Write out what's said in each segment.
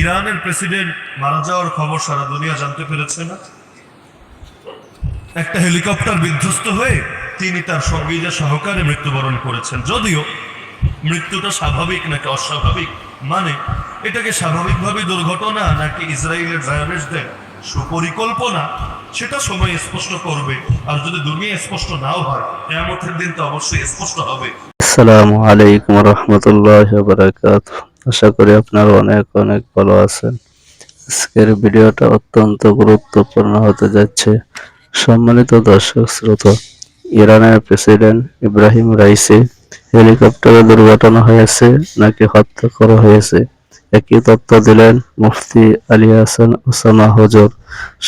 ইরানের প্রেসিডেন্ট মারা যাওয়ার খবর সারা দুনিয়া জানতে পেরেছে না? একটা হেলিকপ্টার বিধ্বস্ত হয়ে তিনি তার সঙ্গীদের সহকারে মৃত্যুবরণ করেছেন। যদিও মৃত্যুটা স্বাভাবিক নাকি অস্বাভাবিক? মানে এটাকে স্বাভাবিকভাবে দুর্ঘটনা নাকি ইসরায়েলের জায়নিস্টদের সুপরিকল্পনা, সেটা সময় স্পষ্ট করবে। আর যদি দুনিয়া স্পষ্ট নাও হয় এমতের দিন তো অবশ্যই স্পষ্ট হবে। আসসালামু আলাইকুম রহমতুল্লাহ বারাকাত আশা করি আপনারা অনেক অনেক ভালো আছেন। আজকের ভিডিওটা অত্যন্ত গুরুত্বপূর্ণ হতে যাচ্ছে। সম্মানিত দর্শক, শ্রোতা, ইরানের প্রেসিডেন্ট ইব্রাহিম রাইসি হেলিকপ্টারে দুর্ঘটনা হয়েছে নাকি হত্যা করা হয়েছে? একই তথ্য দিলেন মুফতি আলী হাসান ওসামা হজর।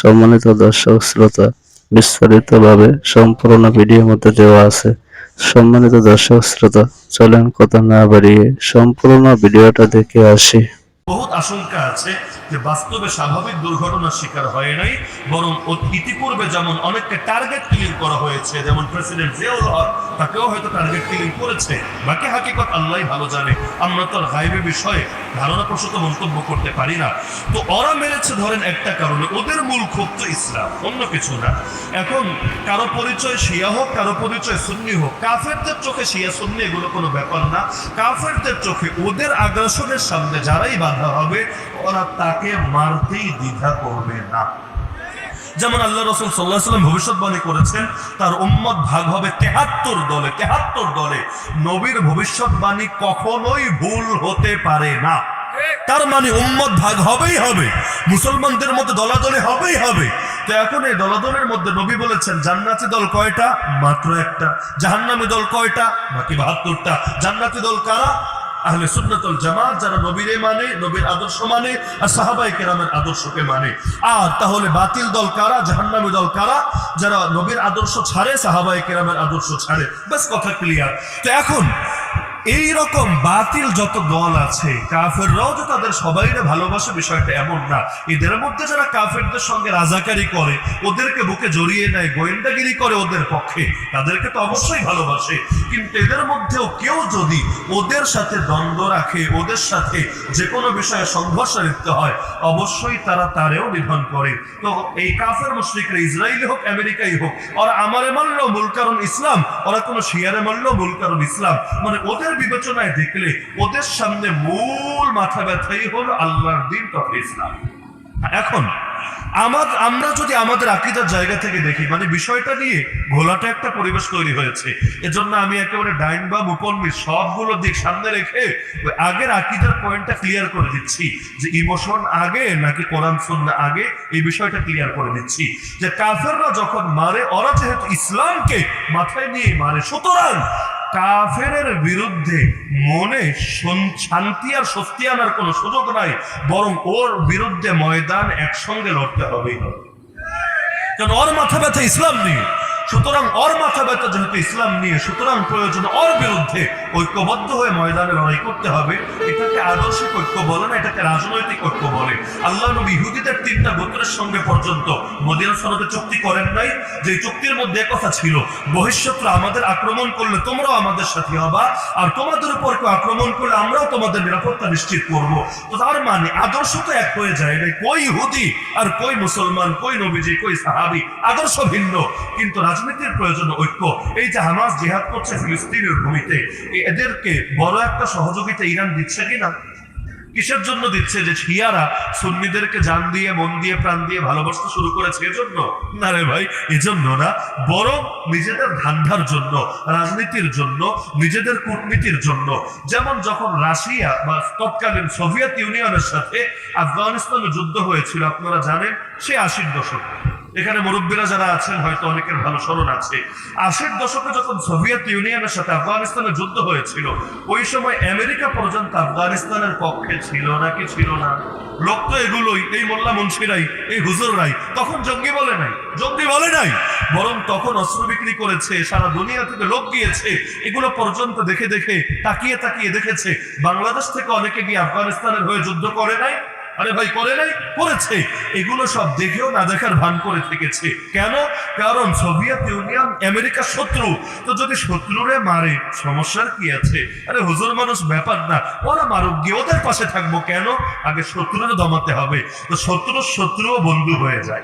সম্মানিত দর্শক, শ্রোতা, বিস্তারিতভাবে সম্পূর্ণ ভিডিওর মধ্যে দেওয়া আছে। সম্মানিত দর্শক শ্রোতা চলেন কথা না বাড়িয়ে সম্পূর্ণ ভিডিওটা দেখে আসি। বহুত আশঙ্কা আছে যে বাস্তবে স্বাভাবিক দুর্ঘটনার শিকার হয় নাই, বরং ইতিপূর্বে যেমন অনেককে টার্গেট কিলিং করা হয়েছে, যেমন প্রেসিডেন্ট জিয়াউল হক, তাকেও হয়তো টার্গেট কিলিং করেছে। বাকি হাকিকত আল্লাহ ভালো জানে। আমরা তো গাইবের বিষয়ে ধারণা প্রসূত মন্তব্য করতে পারি না। তো ওরা মেরেছে ধরেন একটা কারণে, ওদের মূল ক্ষোভ তো ইসলাম, অন্য কিছু না। এখন কারও পরিচয় শিয়া হোক, কারও পরিচয় সুন্নি হোক, কাফেরদের চোখে শিয়া সুন্নি এগুলো কোনো ব্যাপার না। কাফেরদের চোখে ওদের আগ্রাসনের সামনে যারাই বাধা হবে, ওরা তাকে মারতেই দ্বিধা করবে না। যেমন আল্লাহ রসুল সাল্লাহ সাল্লাম ভবিষ্যৎবাণী করেছেন, তার উম্মত ভাগ হবে তেহাত্তর দলে তেহাত্তর দলে। নবীর ভবিষ্যৎবাণী কখনোই ভুল হতে পারে না। তার মানে উম্মত ভাগ হবেই হবে, মুসলমানদের মধ্যে দলাদলি হবেই হবে। তো এখন এই দলাদলের মধ্যে নবী বলেছেন, জান্নাতি দল কয়টা? মাত্র একটা। জাহান্নামী দল কয়টা? বাকি বাহাত্তরটা। জান্নাতি দল কারা? আহলে সুন্নাতুল জামাত যারা নবীরে মানে নবীর আদর্শ মানে আর সাহাবাই কেরামের আদর্শকে মানে। আর তাহলে বাতিল দল কারা, জাহান্নামী দল কারা, যারা নবীর আদর্শ ছাড়ে সাহাবাই কেরামের আদর্শ ছাড়ে? বেশ কথা ক্লিয়ার তো এখন এই রকম বাতিল যত দল আছে, কাফেররাও যে তাদের সবাইরে ভালোবাসে বিষয়টা এমন না। এদের মধ্যে যারা কাফেরদের সঙ্গে রাজাকারি করে, ওদেরকে বুকে জড়িয়ে নেয়, গোয়েন্দাগিরি করে ওদের পক্ষে, তাদেরকে তো অবশ্যই ভালোবাসে। কিন্তু এদের মধ্যেও কেউ যদি ওদের সাথে দ্বন্দ্ব রাখে, ওদের সাথে যে কোনো বিষয়ে সংঘর্ষে লিপ্ত হয়, অবশ্যই তারা তারেও নিধন করে। তো এই কাফের মুশরিকরা ইসরায়েলি হোক, আমেরিকাই হোক, ওরা আমারে মানলো মূল কারণ ইসলাম, ওরা কোনো শিয়ারে মানলো মূল কারণ ইসলাম। মানে ওদের বিবেচনায় দেখলে ওদের সামনে মূল মাথা ব্যথাই হলো আল্লাহর দিন তথা ইসলাম। এখন আমার আমরা যদি আমাদের আকিদার জায়গা থেকে দেখি মানে বিষয়টা নিয়ে ঘোলাটা একটা পরিবেশ তৈরি হয়েছে। এজন্য আমি একেবারে ডাইন বা মুপন্নি সবগুলো দিক সামনে রেখে আগের আকিদার পয়েন্টটা ক্লিয়ার করে দিচ্ছি। যে ইমোশন আগে নাকি কোরআন সুন্না আগে, এই বিষয়টা ক্লিয়ার করে দিচ্ছি। যে কাফেররা যখন মারে, ওরা যেহেতু ইসলামকে মাথায় নিয়ে মারে, সুতরাং কাফেরের বিরুদ্ধে মনে শান্তি আর স্বস্তি আনার কোনো সুযোগ নাই, বরং ওর বিরুদ্ধে ময়দান একসঙ্গে লড়তে হবেই। হবে কারণ ওর মাথা ব্যথা ইসলাম নিয়ে। সুতরাং ওর মাথা ব্যথা যেহেতু ইসলাম নিয়ে, সুতরাং প্রয়োজন ওর বিরুদ্ধে ঐক্যবদ্ধ হয়ে ময়দানে লড়াই করতে হবে। এটাকে আদর্শিক ঐক্য বলে না, এটাকে রাজনৈতিক ঐক্য বলে। আল্লাহ নবী ইহুদিদের তিনটা গোত্রের সঙ্গে পর্যন্ত মদিনা সনদে চুক্তি করেন নাই। যে চুক্তির মধ্যে কথা ছিল বহিষ্যৎরা আমাদের আক্রমণ করলে তোমরাও আমাদের সাথে হবা, আর তোমাদের উপর কেউ আক্রমণ করলে আমরাও তোমাদের নিরাপত্তা নিশ্চিত করব। তো তার মানে আদর্শ তো এক হয়ে যায় নাই। কই ইহুদি আর কই মুসলমান, কই নবীজি, কই সাহাবি, আদর্শ ভিন্ন। কিন্তু রাজনীতির প্রয়োজন ঐক্য। এই যে হামাস জিহাদ করছে ফিলিস্তিনের ভূমিতে এদেরকে বড় একটা সহযোগিতা ইরান দিচ্ছে কিনা কিসের জন্য দিচ্ছে যে শিয়ারা সুন্নিদেরকে জান দিয়ে, মন দিয়ে, প্রাণ দিয়ে ভালোবাসতে শুরু করেছে? এজন্য? না রে ভাই, এজন্য না। বরং নিজেদের ধান্ধার জন্য, রাজনীতির জন্য, নিজেদের কূটনীতির জন্য। যেমন যখন রাশিয়া বা তৎকালীন সোভিয়েত ইউনিয়নের সাথে আফগানিস্তানে যুদ্ধ হয়েছিল, আপনারা জানেন, সে আশির দশক। এখানে মুরব্বীরা যারা আছেন, হয়তো অনেকের ভালো স্মরণ আছে। আশির দশকে যখন সোভিয়েত ইউনিয়নের সাথে আফগানিস্তানের যুদ্ধ হয়েছিল, ওই সময় আমেরিকা পর্যন্ত আফগানিস্তানের পক্ষে ছিল নাকি ছিল না? লোক তো এগুলোই, এই মোল্লা মুন্সিরাই, এই হুজুররাই। তখন জঙ্গি বলে নাই, জঙ্গি বলে নাই। বরং তখন অস্ত্র বিক্রি করেছে, সারা দুনিয়া থেকে লোক গিয়েছে, এগুলো পর্যন্ত দেখে দেখে, তাকিয়ে তাকিয়ে দেখেছে। বাংলাদেশ থেকে অনেকে গিয়ে আফগানিস্তানের হয়ে যুদ্ধ করে নাই? আরে ভাই, করে নাই? করেছে। এগুলো সব দেখেও না দেখার ভান করে থেকেছে। কেন? কারণ সোভিয়েত ইউনিয়ন আমেরিকা শত্রু। তো যদি শত্রুরে মারে, সমস্যার কি আছে? আরে হুজুর মানুষ ব্যাপার না। ওরা মারুক, গিয়ে ওদের পাশে থাকব। কেন? আগে শত্রুরে দমাতে হবে। তো শত্রু শত্রুও বন্ধু হয়ে যায়।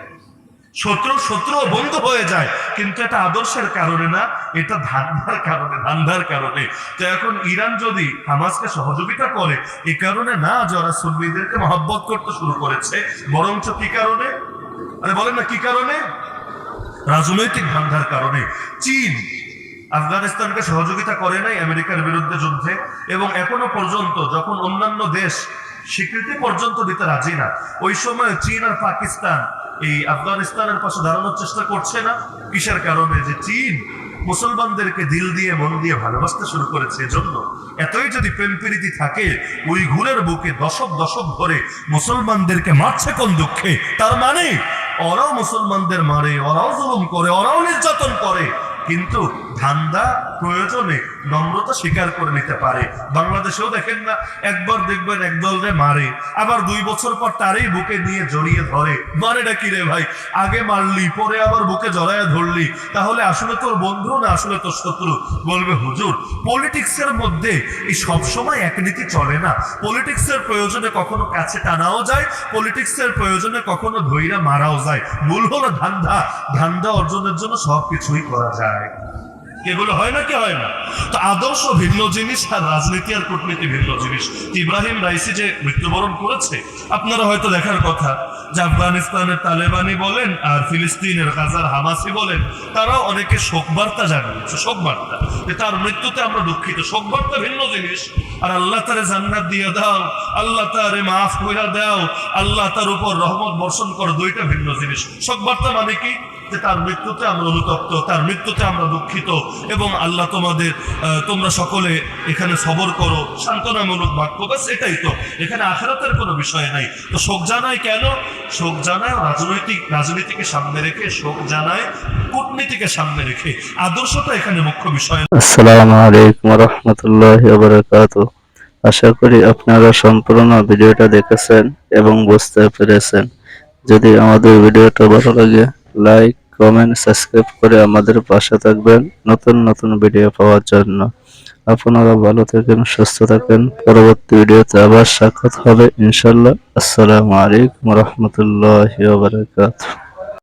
শত্রু শত্রু বন্ধু হয়ে যায়। কিন্তু এটা আদর্শের কারণে না, এটা ধান্দার কারণে ধান্দার কারণে। তো এখন ইরান যদি হামাসকে সহযোগিতা করে এই কারণে না যারা সুন্নিদেরকে মহব্বত করতে শুরু করেছে, বরঞ্চ কি কারণে? আরে বলেন না, কি কারণে? রাজনৈতিক ধান্দার কারণে। চীন আফগানিস্তানকে সহযোগিতা করে নাই আমেরিকার বিরুদ্ধে যুদ্ধে, এবং এখনও পর্যন্ত যখন অন্যান্য দেশ স্বীকৃতি পর্যন্ত দিতে রাজি না, ওই সময় চীন আর পাকিস্তান এই আফগানিস্তানের পাশে দাঁড়ানোর চেষ্টা করছে না। কিসের কারণে? যে চীন মুসলমানদেরকে দিল দিয়ে মন দিয়ে ভালোবাসতে শুরু করেছে এজন্য। এতই যদি প্রেম প্রীতি থাকে, ওই ঘুরের বুকে দশক দশক ধরে মুসলমানদেরকে মারছে কোন দুঃখে? তার মানে ওরাও মুসলমানদের মারে, ওরাও জুলুম করে, ওরাও নির্যাতন করে। কিন্তু ধান্দা প্রয়োজনে নম্রতা স্বীকার করে নিতে পারে। বাংলাদেশেও দেখেন না, একবার দেখবেন একদল রে মারে, আবার দুই বছর পর তারই বুকে নিয়ে জড়িয়ে ধরে। মানেটা কি রে ভাই? আগে মারলি, পরে আবার বুকে জড়ায় ধরলি। তাহলে আসলে তোর বন্ধু না আসলে তোর শত্রু? বলবে, হুজুর, পলিটিক্সের মধ্যে এই সবসময় এক নীতি চলে না। পলিটিক্সের প্রয়োজনে কখনো কাছে টানাও যায়, পলিটিক্সের প্রয়োজনে কখনো ধৈরা মারাও যায়। মূল হলো ধান্দা। ধান্দা অর্জনের জন্য সবকিছুই করা যায়। এগুলো হয় না কি হয় না? তো আদর্শ ভিন্ন জিনিস আর রাজনীতি আর কূটনীতি ভিন্ন জিনিস। ইব্রাহিম রাইসি যে মৃত্যুবরণ করেছে, আপনারা হয়তো দেখার কথা যে আফগানিস্তানের তালেবানি বলেন আর ফিলিস্তিনের গাজার হামাসি বলেন, তারাও অনেকে শোক বার্তা জানিয়েছে শোক বার্তা যে তার মৃত্যুতে আমরা দুঃখিত। শোক বার্তা ভিন্ন জিনিস। আর আল্লাহ তারে জান্নাত দিয়ে দাও, আল্লাহ তারে মাফ কইরা দাও, আল্লাহ তার উপর রহমত বর্ষণ করো দুইটা ভিন্ন জিনিস। শোক বার্তা মানে কি? যে তার মৃত্যুতে আমরা অনুতপ্ত, তার মৃত্যুতে আমরা দুঃখিত এবং আল্লাহ তোমাদের তোমরা সকলে এখানে সবর করো, সান্ত্বনামূলক বাক্য বাস এটাই তো। এখানে আখেরাতের কোনো বিষয় নাই। তো শোক জানায় কেন? শোক জানায় রাজনৈতিক, রাজনীতিকে সামনে রেখে, শোক জানায় কূটনীতিকে সামনে রেখে। আদর্শটা এখানে মুখ্য বিষয়। আসসালামু আলাইকুম রহমতুল্লাহ আশা করি আপনারা সম্পূর্ণ ভিডিওটা দেখেছেন এবং বুঝতে পেরেছেন। যদি আমাদের ভিডিওটা ভালো লাগে লাইক কমেন্ট সাবস্ক্রাইব করে আমাদের পাশে থাকবেন নতুন নতুন ভিডিও পাওয়ার জন্য। আপনারা ভালো থাকেন, সুস্থ থাকেন। পরবর্তী ভিডিওতে আবার সাক্ষাৎ হবে ইনশাল্লাহ আসসালামু আলাইকুম রহমতুল্লাহ বারাকাতু